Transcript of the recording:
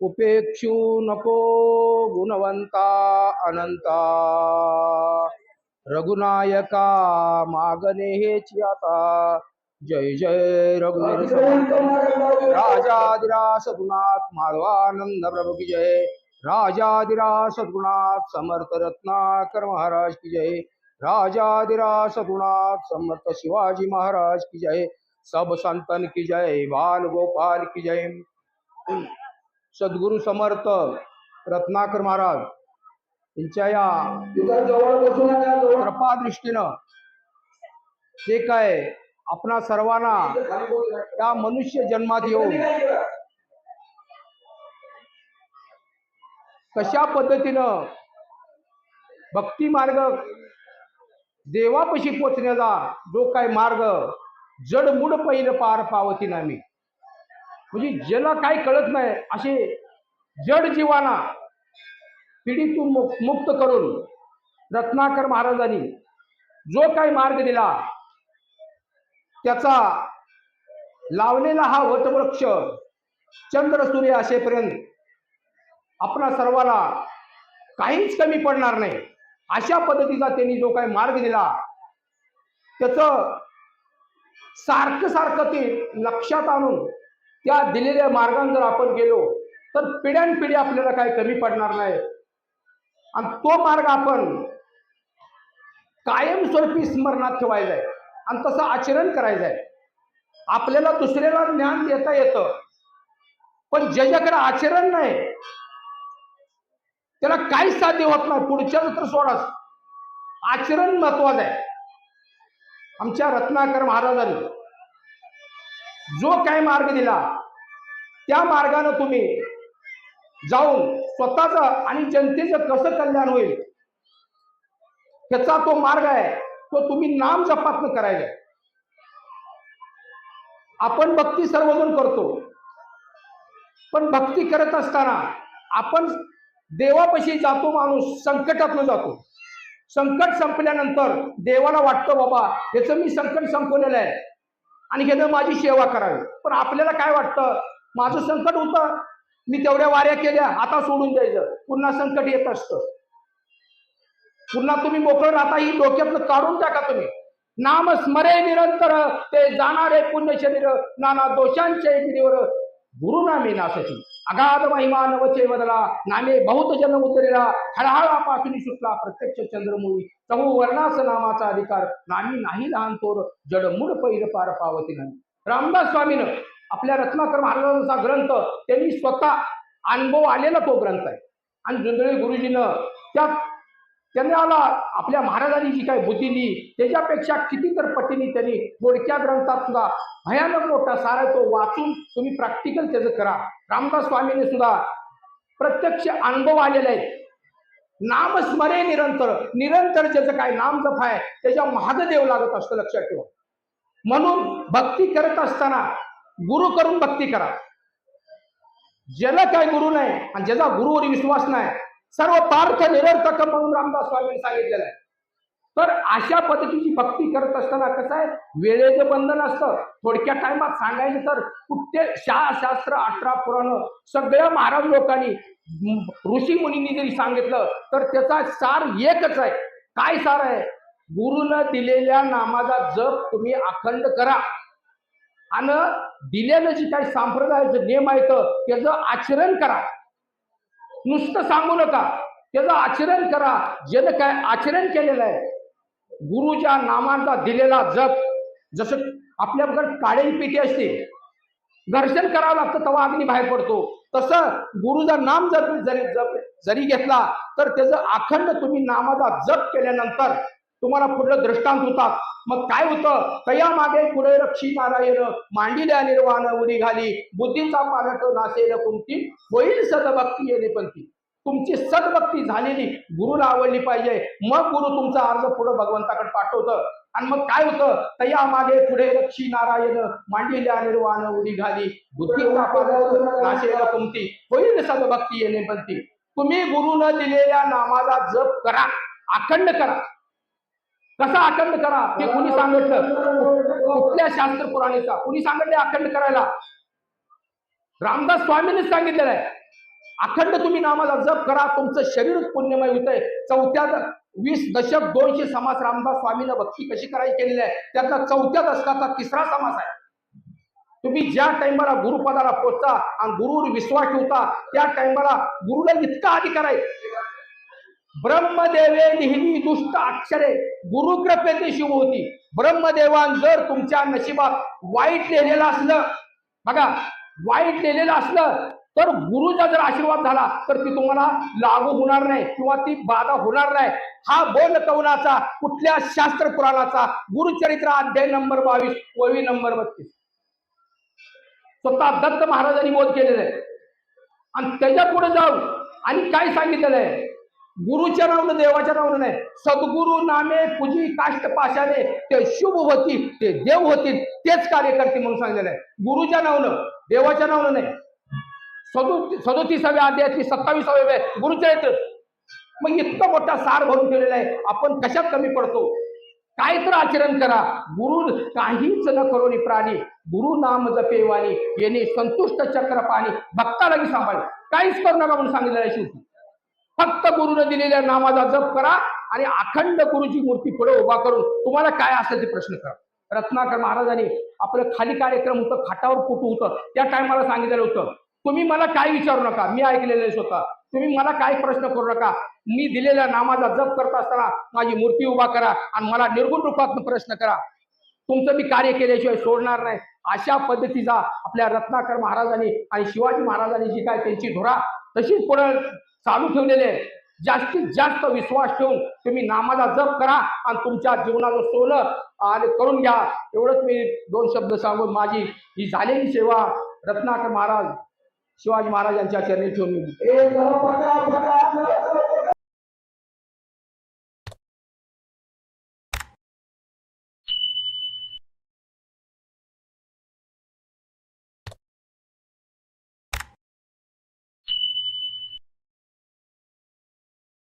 उपेक्षू नको गुणवंता अनंता। रघुनायका मागणे हेची आता जय जय रघुवीर समर्थ राजाधिराज सद्गुणात माधवानंद प्रभु की जय। राजाधिराज सद्गुणात समर्थ रत्नाकर महाराज की जय। राजाधिराज सद्गुणात समर्थ शिवाजी महाराज की जय। सब संतन की जय बाल गोपाल की जय। सद्गुरु समर्थ रत्नाकर महाराज यांच्या या कृपा दृष्टीनं जे काय आपणा सर्वांना त्या मनुष्य जन्मात येऊन कशा पद्धतीनं भक्ती मार्ग देवापशी पोचण्याचा जो काय मार्ग जडमुड पहिलं पार पावती नामी म्हणजे ज्याला काही कळत नाही असे जड जीवाना पिढीतून मुक्त करून रत्नाकर महाराजांनी जो काही मार्ग दिला त्याचा लावलेला हा वटवृक्ष चंद्र सूर्य असेपर्यंत आपणा सर्वाला काहीच कमी पडणार नाही. अशा पद्धतीचा त्यांनी जो काही मार्ग दिला त्याचं सारखं सारखं ते लक्षात आणून त्या दिलेल्या मार्गाने जर आपण गेलो तर पिढ्यानपिढी आपल्याला काही कमी पडणार नाही. आणि तो मार्ग आपण कायमस्वरूपी स्मरणात ठेवायचा आहे आणि तसं आचरण करायचं आहे. आपल्याला दुसऱ्याला ज्ञान देता येतं पण ज्याच्याकडे आचरण नाही त्याला काहीच साध्य होत नाही. पुढच्याच तर सोडाच. आचरण महत्वाचं आहे. आमच्या रत्नाकर महाराजांनी जो काय मार्ग दिला त्या मार्गानं तुम्ही जाऊन स्वतःच आणि जनतेचं कसं कल्याण होईल त्याचा तो मार्ग आहे तो तुम्ही नाम जपातनं करायचा आपण भक्ती सर्वजण करतो पण भक्ती करत असताना आपण देवापाशी जातो माणूस संकटातनं जातो. संकट संपल्यानंतर देवाला वाटतं बाबा याचं मी संकट संपवलेलं आहे. आणि ह्यानं माझी सेवा करावी. पण आपल्याला काय वाटतं? माझं संकट होतं. मी तेवढ्या वाऱ्या केल्या आता सोडून द्यायचं. पुन्हा संकट येत असतं. पुन्हा तुम्ही मोकळं राहता ही डोक्यातलं काढून टाका तुम्ही. नाम स्मरे निरंतर ते जाणारे पुण्य शरीर नाना दोषांचे गिरीवर गुरुनामे नासती. अगाध महिमा नवचे बदला नामे बहुत जन उतरेला हळहळापासून सुटला प्रत्यक्ष चंद्रमुळी. चहू वर्णास नामाचा अधिकार नामी नाही लहान थोर जडमुड पैर पार पावती नाही. रामदास स्वामीनं आपल्या रत्नाकर महाराजांचा ग्रंथ त्यांनी स्वतः अनुभव आलेला तो ग्रंथ आहे. आणि जुंदळे गुरुजीनं त्या त्यांना आपल्या महाराजांनी जी काही बुद्धी दिली त्याच्यापेक्षा कितीतर पटीने त्यांनी थोडक्या ग्रंथात सुद्धा भयानक मोठा सारा तो वाचून तुम्ही प्रॅक्टिकल त्याचं करा. रामदास स्वामीने सुद्धा प्रत्यक्ष अनुभव आलेले आहेत. नामस्मरे निरंतर. निरंतर ज्याचं काय नाम जप आहे त्याच्या महादेव लागत असतं लक्षात ठेवा. म्हणून भक्ती करत असताना गुरु करून भक्ती करा. ज्याला काय गुरु नाही आणि ज्याचा गुरुवर विश्वास नाही सर्व पार्थ निरर्थक म्हणून रामदास स्वामींनी सांगितलेलं आहे. तर अशा पद्धतीची भक्ती करत असताना कसं आहे वेळेचं बंधन असतं. थोडक्या टायमात सांगायचं तर कुठे शास्त्र अठरा पुराण सगळ्या महाराज लोकांनी ऋषी मुनींनी जरी सांगितलं तर त्याचा सार एकच आहे. काय सार आहे? गुरुनं दिलेल्या नामाचा जप तुम्ही अखंड करा. आणि दिलेलं जी काही संप्रदायाचं नियम आहेत त्याचं आचरण करा. नुसतं सांगू नका. त्याचं आचरण करा. ज्यानं काय आचरण केलेलं आहे गुरुच्या नामांचा दिलेला जप जसं आपल्याकडे काळी पेटी असते दर्शन करावं लागतं तेव्हा अग्नी बाहेर पडतो. तसं गुरुचा नाम जर जरी जप जरी घेतला तर त्याचं अखंड तुम्ही नामाचा जप केल्यानंतर तुम्हाला पुढलं दृष्टांत होतात. मग काय होतं? कया मागे पुढे रक्षी नारायण मांडिल्या निर्वाण उडी घाली बुद्धीचा पालट नासेल कुंती होईल सदभक्ती येणे पंथी तुमची सदभक्ती झालेली गुरुला आवडली पाहिजे. मग गुरु तुमचा अर्ज पुढे भगवंताकडे पाठवतं. आणि मग काय होतं? तया मागे पुढे लक्षी नारायण मांडिल्या निर्वाण उडी घाली. बुद्धी पालट होईल सदभक्ती येणे बनती. तुम्ही गुरुनं दिलेल्या नामाला जप करा. अखंड करा. कसा अखंड करा? ते कुणी सांगितलं? कुठल्या शास्त्र पुराणीचा? कुणी सांगितले अखंड करायला? रामदास स्वामींनीच सांगितलेलं आहे. अखंड तुम्ही नामाला जप करा तुमचं शरीर पुण्यमय होतंय. चौथ्या वीस दशक दोनशे समास रामदास स्वामीनं भक्ती कशी करायची केलेली आहे? त्यातला चौथ्या दशकाचा तिसरा समास आहे. तुम्ही ज्या टाइमाला गुरुपदाला पोचता आणि गुरुवर विश्वास ठेवता त्या टाइमाला गुरुला इतका अधिकार आहे. ब्रह्मदेवे नेहमी दुष्ट अक्षरे गुरुकृपेते शिव होती. ब्रह्मदेवान जर तुमच्या नशिबात वाईट लिहिलेलं असलं बघा वाईट लिहिलेलं असलं तर गुरुचा जर आशीर्वाद झाला तर ती तुम्हाला लागू होणार नाही किंवा ती बाधा होणार नाही. हा बोध कवनाचा कुठल्या शास्त्र पुराणाचा गुरुचरित्र अध्याय नंबर बावीस ववी नंबर बत्तीस. स्वतः दत्त महाराजांनी बोध केलेला आहे. आणि त्याच्या पुढे जाऊन आणि काय सांगितलेलं आहे? गुरुच्या नावनं देवाच्या नावनं नाही. सद्गुरु नामे पूजी काष्ट पाशाने ते शुभ होतील ते देव होतील तेच कार्य करतील म्हणून सांगितलेलं आहे. गुरुच्या नावनं देवाच्या नावनं नाही. सदो सदोतीसाव्या अध्यायातली सत्तावीसाव्या वेळ गुरुचरित्र. मग इतका मोठा सार भरून ठेवलेला आहे. आपण कशात कमी पडतो? काय तर आचरण करा. गुरु काहीच न करोनी प्राणी. गुरु नाम जपेवानी येणे संतुष्ट चक्र पाणी. भक्ताला सांभाळ. काहीच करू नका म्हणून सांगितलेलं आहे शेवटी. फक्त गुरुने दिलेल्या नामाचा जप करा आणि अखंड गुरुची मूर्ती पुढे उभा करून तुम्हाला काय असेल ते प्रश्न करा. रत्नाकर महाराजांनी आपलं खाली कार्यक्रम होतं खाटावर कुठं होतं त्या टायमाला सांगितलेलं होतं. तुम्ही मला काय विचारू नका? मी ऐकलेलं स्वतः. तुम्ही मला काय प्रश्न करू नका? मी दिलेल्या नामाचा जप करत असताना माझी मूर्ती उभा करा आणि मला निर्गुण रूपात प्रश्न करा. तुमचं मी कार्य केल्याशिवाय सोडणार नाही. अशा पद्धतीचा आपल्या रत्नाकर महाराजांनी आणि शिवाजी महाराजांनी जी काय त्यांची धुरा तशीच पुढे चालू ठेवलेले जास्तीत जास्त विश्वास ठेवून तुम्ही नामाचा जप करा आणि तुमच्या जीवनाचं सोनं आणि करून घ्या. एवढंच मी दोन शब्द सांगून माझी ही झालेली सेवा रत्नाकर महाराज शिवाजी महाराजांच्या चरणी ठेवून